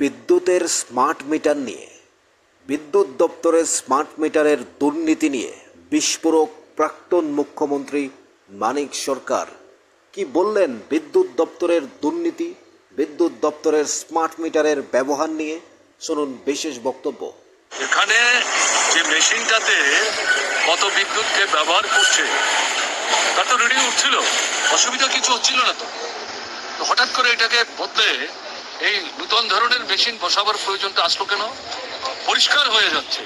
বিদ্যুতের smart meter নিয়ে, বিদ্যুৎ দপ্তরের স্মার্ট মিটারের দুর্নীতি নিয়ে বিস্ফোরক প্রাক্তন মুখ্যমন্ত্রী মানিক সরকার। কি বললেন বিদ্যুৎ দপ্তরের দুর্নীতি, বিদ্যুৎ দপ্তরের স্মার্ট মিটারের ব্যবহার নিয়ে? শুনুন বিশেষ বক্তব্য। এখানে যে মেশিনটাতে কত বিদ্যুৎকে ব্যবহার করছে তার তো রিডিং উঠছিল, অসুবিধা কিছু হচ্ছিল না তো। তো হঠাৎ করে এটাকে বদলে এই নূতন ধরনের মেশিন বসাবার প্রয়োজনটা আসলো কেন? পরিষ্কার হয়ে যাচ্ছে।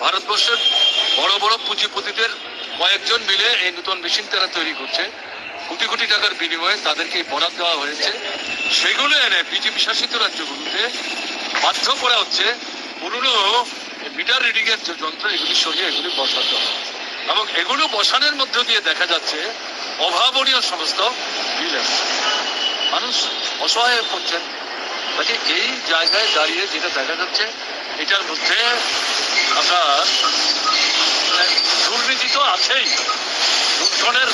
ভারতবর্ষের বড় বড় পুঁজিপতিদের কয়েকজন মিলে এই নূতন মেশিন তারা তৈরি করছে। কোটি কোটি টাকার বিনিময়ে তাদেরকে বরাদ দেওয়া হয়েছে। সেগুলো এনে বিজেপি শাসিত রাজ্যগুলোতে বাধ্য করা হচ্ছে। পুরনো মিটার রিডিং এর যন্ত্র, এগুলি সরিয়ে এগুলি বসাতে হবে। এবং এগুলো বসানোর মধ্য দিয়ে দেখা যাচ্ছে, অভাবনীয় সমস্ত বিল আসছে মানুষ অসহায় করছেন কাজে এই জায়গায় দাঁড়িয়ে যেটা দেখা যাচ্ছে, এটার মধ্যে আপনার মানে দুর্নীতি তো আছেই। লুণ্ঠনের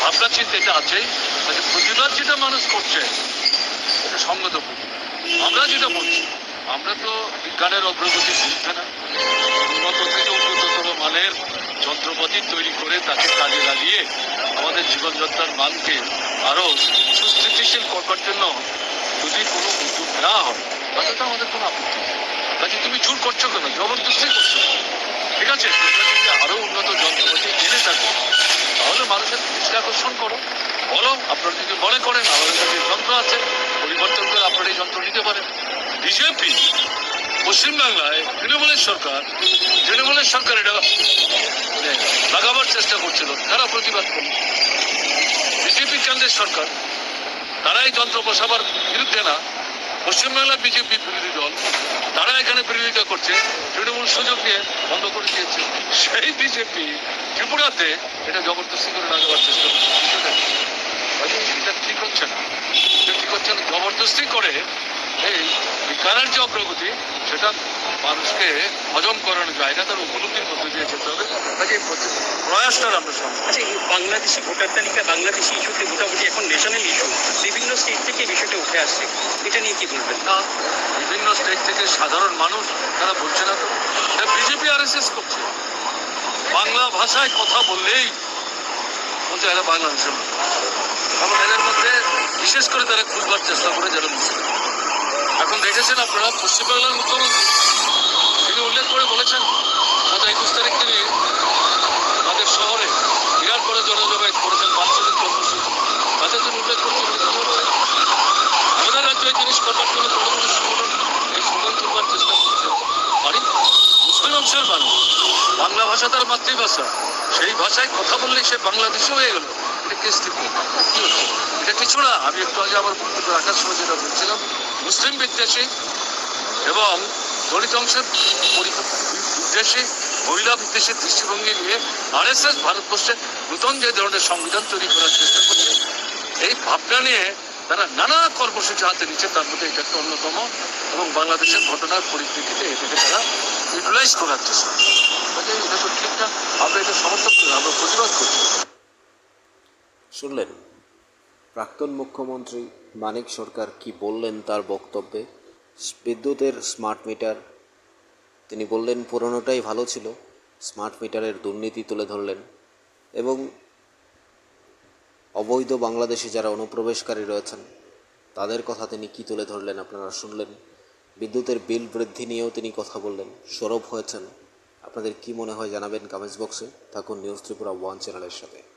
ভাবনা চিন্তা এটা আছেই। কাজে প্রতিবাদ যেটা মানুষ করছে, এটা সঙ্গত আমরা যেটা বলছি, আমরা তো বিজ্ঞানের অগ্রগতি বুঝতে না। উন্নত থেকে মানের যন্ত্রপাতি তৈরি করে তাকে কাজে লাগিয়ে আমাদের জীবনযাত্রার মানকে আরও সুস্থিতিশীল করবার জন্য যদি কোনো উদ্যোগ না হয়, তাতে তো আমাদের কোনো আপত্তি কাজে তুমি জোর করছ কেন? জবরদস্তি করছ ঠিক আছে আরও উন্নত যন্ত্রপাতি এনে থাকো, তাহলে মানুষের দৃষ্টি আকর্ষণ করো। বলো, আপনারা যদি মনে করেন আমাদের কাছে যন্ত্র আছে, পরিবর্তন করে আপনারা এই যন্ত্র নিতে পারেন। বিজেপি পশ্চিমবাংলায় তৃণমূলের সরকার তৃণমূলের সরকার এটা লাগাবার চেষ্টা করছিল, তারা প্রতিবাদ করল। বিজেপি কেন্দ্রের সরকার তারা এই যন্ত্র বসাবার বিরুদ্ধে না। পশ্চিমবাংলা বিজেপি বিরোধী দল, তারা এখানে বিরোধিতা করছে, তৃণমূল সুযোগ নিয়ে বন্ধ করে দিয়েছে। সেই বিজেপি ত্রিপুরাতে এটা জবরদস্তি করে লাগাবার চেষ্টা করছে। এটা ঠিক হচ্ছে না। ঠিক হচ্ছে না, জবরদস্তি করে এই বিজ্ঞানের যে অগ্রগতি সেটা মানুষকে হজম করানো যায় না তার উপলব্ধির মধ্যে দিয়ে যেতে হবে। কাজে প্রয়াসটার আমরা সঙ্গে আচ্ছা এই বাংলাদেশি ভোটার তালিকা বাংলাদেশি ইস্যুতে মোটামুটি এখন ন্যাশনাল ইস্যু বিভিন্ন স্টেট থেকে বিষয়টা উঠে আসছে। এটা নিয়ে কি বলবেন? না বিভিন্ন স্টেট থেকে সাধারণ মানুষ তারা বলছে না তো। বিজেপি আর এস এস করছে। বাংলা ভাষায় কথা বললেই বলছে এরা বাংলাদেশের। এবং এদের মধ্যে বিশেষ করে তারা খুঁজবার চেষ্টা করে যারা মুসলিম এখন দেখেছেন আপনারা, পশ্চিমবাংলার মুখ্যমন্ত্রী তিনি উল্লেখ করে বলেছেন, গত একুশ তারিখ তিনি তাদের শহরে বিরাট বড় জনজমায়েত করেছেন বাচ্চাদের কর্মসূচি। তাতে তিনি উল্লেখ করছেন আমাদের রাজ্যে এই জিনিস করবার জন্য কোনো কোনো সংগঠন, এই স্লোগান তুলবার চেষ্টা করছে আরে, মুসলিম অংশের মানুষ, বাংলা ভাষা তার মাতৃভাষা, সেই ভাষায় কথা বললেই সে বাংলাদেশে হয়ে গেল। এটা কে স্থিতি। কি হচ্ছে এটা কিছু না, আমি একটু আগে আমার বক্তব্য রাখার সময় যেটা বলছিলাম, মুসলিম বিদ্বেষী এবং দলিত অংশের বিদ্বেষী, মহিলা বিদ্বেষী দৃষ্টিভঙ্গি নিয়ে আর এস এস ভারতবর্ষে নতুন যে ধরনের সংবিধান তৈরি করার চেষ্টা করছে, এই ভাবনা নিয়ে তারা নানা কর্মসূচি হাতে নিচ্ছে, তার মধ্যে এটা একটা অন্যতম, এবং বাংলাদেশের ঘটনার পরিপ্রেক্ষিতে এটাকে তারা ইউটিলাইজ করার চেষ্টা এটা তো ঠিক না, আমরা এটা সমর্থন করি আমরা প্রতিবাদ করছি শুনলেন? প্রাক্তন মুখ্যমন্ত্রী মানিক সরকার কি বললেন তার বক্তব্যে? বিদ্যুতের স্মার্ট মিটার তিনি বললেন পুরনোটাই ভালো ছিল স্মার্ট মিটারের দুর্নীতি তুলে ধরলেন এবং অবৈধ বাংলাদেশে যারা অনুপ্রবেশকারী রয়েছেন, তাদের কথা তিনি কি তুলে ধরলেন আপনারা শুনলেন? বিদ্যুতের বিল বৃদ্ধি নিয়েও তিনি কথা বললেন। সরব হয়েছেন, আপনাদের কি মনে হয় জানাবেন কমেন্টস বক্সে। থাকুন নিউজ ত্রিপুরা ওয়ান চ্যানেলের সাথে।